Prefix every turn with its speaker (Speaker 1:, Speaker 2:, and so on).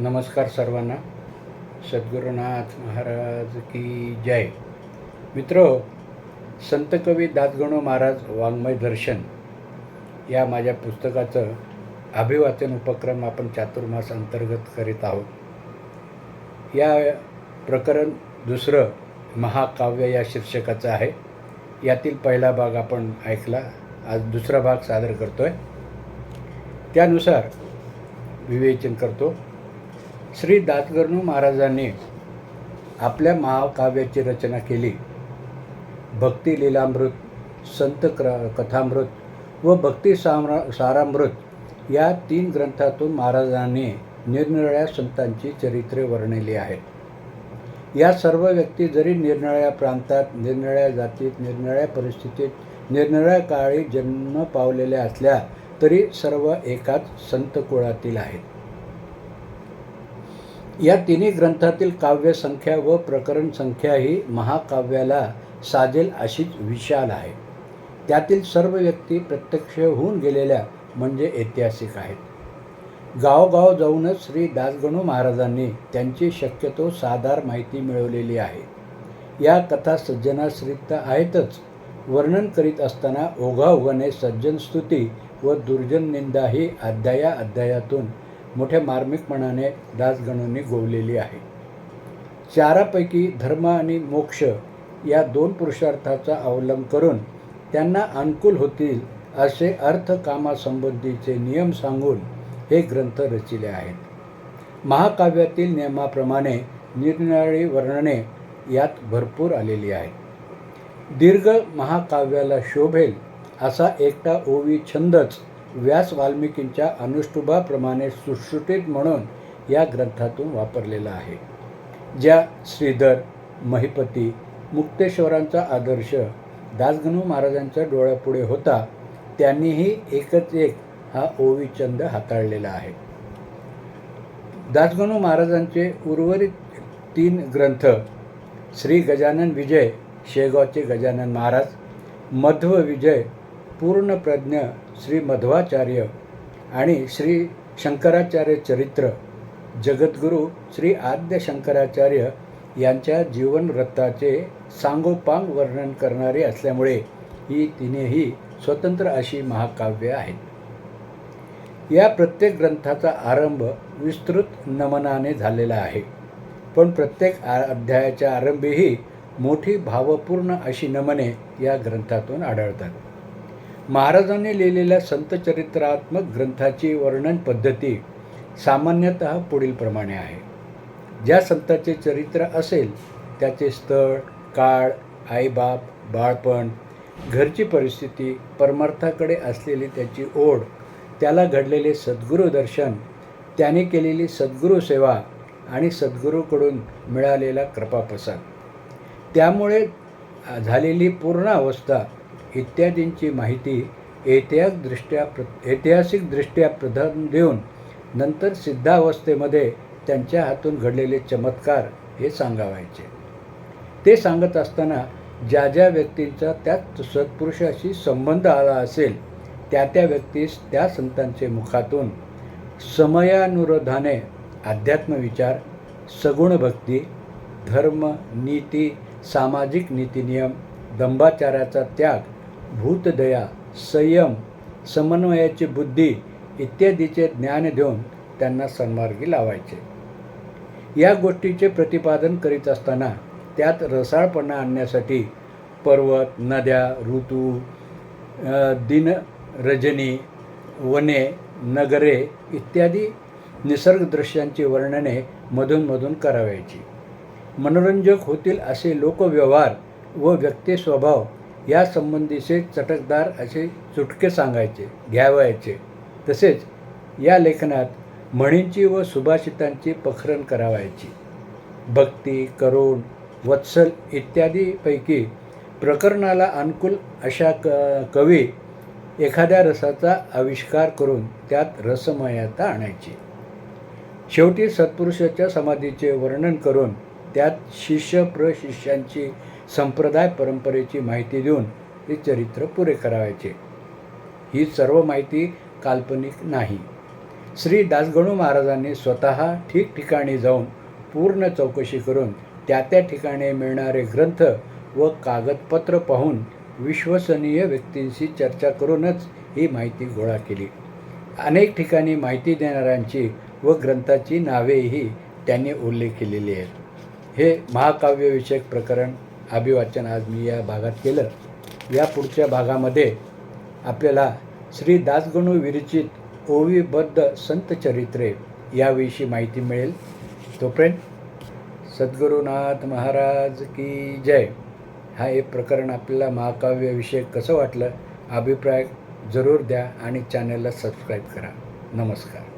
Speaker 1: नमस्कार सर्वांना. सद्गुरुनाथ महाराज की जय. मित्र संत कवी दासगणू महाराज वाङ्मय दर्शन या माझ्या पुस्तकाचं अभिवाचन उपक्रम आपण चातुर्मास अंतर्गत करीत आहोत. या प्रकरण दुसरं महाकाव्य या शीर्षकाचं आहे. यातील पहिला भाग आपण ऐकला आज दुसरा भाग सादर करतो आहे त्यानुसार विवेचन करतो. श्री दातगर्णू महाराजांनी आपल्या महाकाव्याची रचना केली. भक्ती लीलामृत संत क्र कथामृत व भक्ती सामरा सारामृत या तीन ग्रंथातून महाराजांनी निरनिराळ्या संतांची चरित्रे वर्णिली आहेत. या सर्व व्यक्ती जरी निरनिराळ्या प्रांतात निरनिराळ्या जातीत निरनिराळ्या परिस्थितीत निरनिराळ्या काळी जन्म पावलेल्या असल्या तरी सर्व एकाच संत कुळातील आहेत. या तिन्ही ग्रंथातील काव्यसंख्या व प्रकरण संख्या ही महाकाव्याला साजेल अशीच विशाल आहे. त्यातील सर्व व्यक्ती प्रत्यक्ष होऊन गेलेल्या म्हणजे ऐतिहासिक आहेत. गावगाव जाऊनच श्री दासगणू महाराजांनी त्यांची शक्यतो साधार माहिती मिळवलेली आहे. या कथा सज्जनाश्रित आहेतच. वर्णन करीत असताना ओघाओघाने सज्जन स्तुती व दुर्जन निंदा ही अध्याया अध्यायातून मोठ्या मार्मिकपणाने दासगणूंनी गोवलेली आहे. चारापैकी धर्म आणि मोक्ष या दोन पुरुषार्थाचा अवलंब करून त्यांना अनुकूल होतील असे अर्थकामासंबंधीचे नियम सांगून हे ग्रंथ रचिले आहेत. महाकाव्यातील नियमाप्रमाणे निरनिराळी वर्णने यात भरपूर आलेली आहेत. दीर्घ महाकाव्याला शोभेल असा एकटा ओवी छंदच व्यास वाल्मिकींच्या अनुष्टुभाप्रमाणे सुटसुटीत म्हणून या ग्रंथातून वापरलेला आहे. ज्या श्रीधर महिपती मुक्तेश्वरांचा आदर्श दासगणू महाराजांच्या डोळ्यापुढे होता त्यांनीही एकच एक हा ओवीचंद हाताळलेला आहे. दासगणू महाराजांचे उर्वरित तीन ग्रंथ श्री गजानन विजय शेगावचे गजानन महाराज मध्व विजय पूर्णप्रज्ञ श्री मध्वाचार्य आणि श्री शंकराचार्य चरित्र जगद्गुरू श्री आद्य शंकराचार्य यांच्या जीवनव्रताचे सांगोपांग वर्णन करणारे असल्यामुळे ही तिन्ही स्वतंत्र अशी महाकाव्य आहेत. या प्रत्येक ग्रंथाचा आरंभ विस्तृत नमनाने झालेला आहे. पण प्रत्येक आ अध्यायाच्या आरंभीही मोठी भावपूर्ण अशी नमने या ग्रंथातून आढळतात. महाराजांनी लिहिलेल्या संतचरित्रात्मक ग्रंथाची वर्णन पद्धती सामान्यतः पुढीलप्रमाणे आहे. ज्या संताचे चरित्र असेल त्याचे स्थळ काळ आईबाप बाळपण घरची परिस्थिती परमार्थाकडे असलेली त्याची ओढ त्याला घडलेले सद्गुरू दर्शन त्याने केलेली सद्गुरू सेवा आणि सद्गुरूकडून मिळालेला कृपाप्रसाद. त्यामुळे झालेली पूर्ण अवस्था इत्यादींची माहिती ऐतिहासिकदृष्ट्या प्र ऐतिहासिकदृष्ट्या प्रधान देऊन नंतर सिद्धावस्थेमध्ये त्यांच्या हातून घडलेले चमत्कार हे सांगावायचे. ते सांगत असताना ज्या ज्या व्यक्तींचा त्याच सत्पुरुषाशी संबंध आला असेल त्या त्या व्यक्तीस त्या संतांचे मुखातून समयानुरोधाने अध्यात्मविचार सगुण भक्ती धर्म नीती सामाजिक नीतिनियम दंभाचाराचा त्याग भूतदया संयम समन्वयाची बुद्धी इत्यादीचे ज्ञान देऊन त्यांना सन्मार्गी लावायचे. या गोष्टीचे प्रतिपादन करीत असताना त्यात रसाळपणा आणण्यासाठी पर्वत नद्या ऋतू दिन रजनी वने नगरे इत्यादी निसर्गदृश्यांची वर्णने मधूनमधून करावयाची. मनोरंजक होतील असे लोकव्यवहार व व्यक्ती यासंबंधीचे या संबंधीचे चटकदार असे चुटके सांगायचे घ्यावायचे. तसेच या लेखनात म्हणींची व सुभाषितांची पखरण करावायची. भक्ती करुण वत्सल इत्यादीपैकी प्रकरणाला अनुकूल अशा क कवी एखाद्या रसाचा आविष्कार करून त्यात रसमयता आणायची. शेवटी सत्पुरुषाच्या समाधीचे वर्णन करून त्यात शिष्य प्रशिष्यांची संप्रदाय परंपरेची माहिती देऊन ते चरित्र पुरे करावायचे ही सर्व माहिती काल्पनिक नाही. श्री दासगणू महाराजांनी स्वतः ठिकठिकाणी जाऊन पूर्ण चौकशी करून त्या त्या ठिकाणी मिळणारे ग्रंथ व कागदपत्र पाहून विश्वसनीय व्यक्तींशी चर्चा करूनच ही माहिती गोळा केली. अनेक ठिकाणी माहिती देणाऱ्यांची व ग्रंथाची नावेही त्यांनी उल्लेख केलेली आहेत. हे महाकाव्यविषयक प्रकरण अभिवाचन आज मी या भागात केलं. या पुढच्या भागामध्ये आपल्याला श्री दासगणू विरचित ओवीबद्ध संत चरित्रे याविषयी माहिती मिळेल. तोपर्यंत सद्गुरुनाथ महाराज की जय. हा एक प्रकरण आपल्याला महाकाव्यविषयक कसं वाटलं? अभिप्राय जरूर द्या आणि चॅनलला सबस्क्राईब करा. नमस्कार.